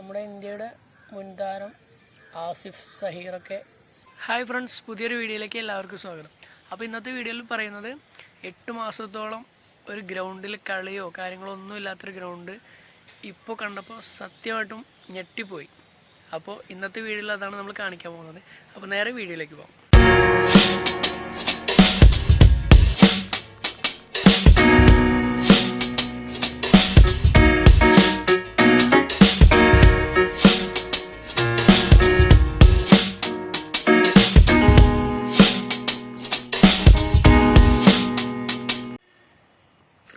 നമ്മുടെ ഇന്ത്യയുടെ മുൻതാരം ആസിഫ് സഹീറൊക്കെ. ഹായ് ഫ്രണ്ട്സ് പുതിയൊരു വീഡിയോയിലേക്ക് എല്ലാവർക്കും സ്വാഗതം. അപ്പോൾ ഇന്നത്തെ വീഡിയോയിൽ പറയുന്നത് എട്ട് മാസത്തോളം ഒരു ഗ്രൗണ്ടിൽ കളിയോ കാര്യങ്ങളോ ഒന്നും ഇല്ലാത്തൊരു ഗ്രൗണ്ട് ഇപ്പോൾ കണ്ടപ്പോൾ സത്യമായിട്ടും ഞെട്ടിപ്പോയി. അപ്പോൾ ഇന്നത്തെ വീഡിയോയിൽ അതാണ് നമ്മൾ കാണിക്കാൻ പോകുന്നത്. അപ്പോൾ നേരെ വീഡിയോയിലേക്ക് പോകാം.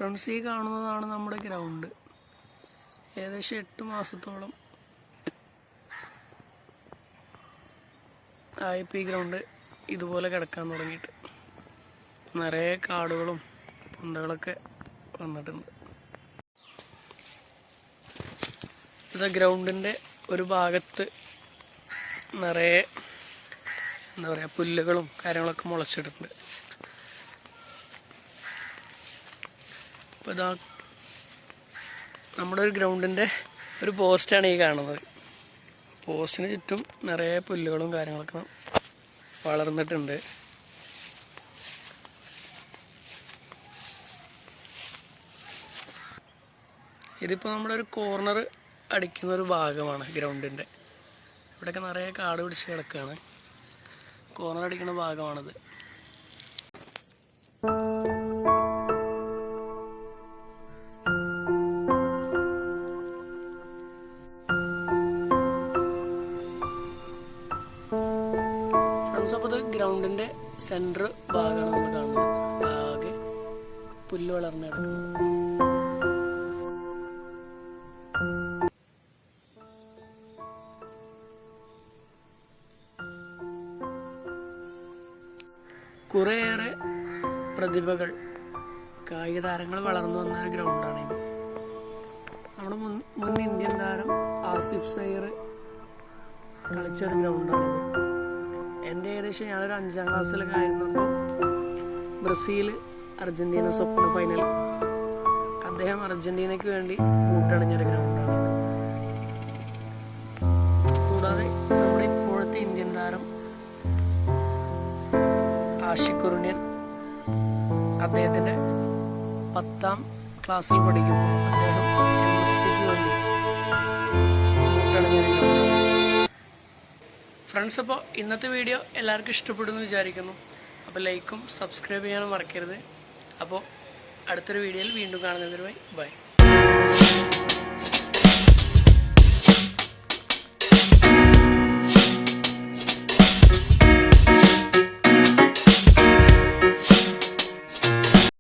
ഫ്രണ്ട്സ് ഈ കാണുന്നതാണ് നമ്മുടെ ഗ്രൗണ്ട് ഏകദേശം എട്ട് മാസത്തോളം ആയിപ്പോൾ ഈ ഗ്രൗണ്ട് ഇതുപോലെ കിടക്കാൻ തുടങ്ങിയിട്ട്. നിറയെ കാടുകളും പൊന്തകളൊക്കെ വന്നിട്ടുണ്ട്. ഇത് ഗ്രൗണ്ടിന്റെ ഒരു ഭാഗത്ത് നിറയെ എന്താ പറയുക പുല്ലുകളും കാര്യങ്ങളൊക്കെ മുളച്ചിട്ടുണ്ട്. അപ്പോൾ ഇതാ നമ്മുടെ ഒരു ഗ്രൗണ്ടിന്റെ ഒരു പോസ്റ്റാണ് ഈ കാണുന്നത്. പോസ്റ്റിന് ചുറ്റും നിറയെ പുല്ലുകളും കാര്യങ്ങളൊക്കെ വളർന്നിട്ടുണ്ട്. ഇതിപ്പോൾ നമ്മുടെ ഒരു കോർണർ അടിക്കുന്ന ഒരു ഭാഗമാണ് ഗ്രൗണ്ടിന്റെ ഇവിടെയൊക്കെ നിറയെ കാട് പിടിച്ച് കിടക്കുകയാണ് കോർണർ അടിക്കുന്ന ഭാഗമാണിത്. ഫ്രണ്ട്സ് അപ്പോൾ ഇത് ഗ്രൗണ്ടിന്റെ സെന്റർ ഭാഗമാണ് നമ്മൾ കാണുന്നത്. ആകെ പുല്ല് വളർന്നു കിടക്കുന്നത് കുറേയേറെ പ്രതിഭകൾ കായിക താരങ്ങൾ വളർന്നു വന്ന ഒരു ഗ്രൗണ്ടാണ് ഇത്. നമ്മുടെ മുൻ മുൻ ഇന്ത്യൻ താരം ആസിഫ് സൈർ കളിച്ച ഒരു ഗ്രൗണ്ടാണ് എന്റെ ഏകദേശം ഞാനൊരു അഞ്ചാം ക്ലാസ്സിലൊക്കെ ആയിരുന്നപ്പോൾ ബ്രസീൽ അർജന്റീന സ്വപ്ന ഫൈനൽ അദ്ദേഹം അർജന്റീനയ്ക്ക് വേണ്ടി കൂട്ടണിഞ്ഞൊരു ഗ്രൗണ്ടാണ് കൂടാതെ നമ്മുടെ ഇപ്പോഴത്തെ ഇന്ത്യൻ താരം ആഷിഖ് അദ്ദേഹത്തിന്റെ പത്താം ക്ലാസ്സിൽ പഠിക്കുമ്പോൾ ഫ്രണ്ട്സ് അപ്പോൾ ഇന്നത്തെ വീഡിയോ എല്ലാവർക്കും ഇഷ്ടപ്പെടുമെന്ന് വിചാരിക്കുന്നു. അപ്പോൾ ലൈക്കും സബ്സ്ക്രൈബ് ചെയ്യാനും മറക്കരുത്. അപ്പോൾ അടുത്തൊരു വീഡിയോയിൽ വീണ്ടും കാണുന്നതിനുമായി ബൈ.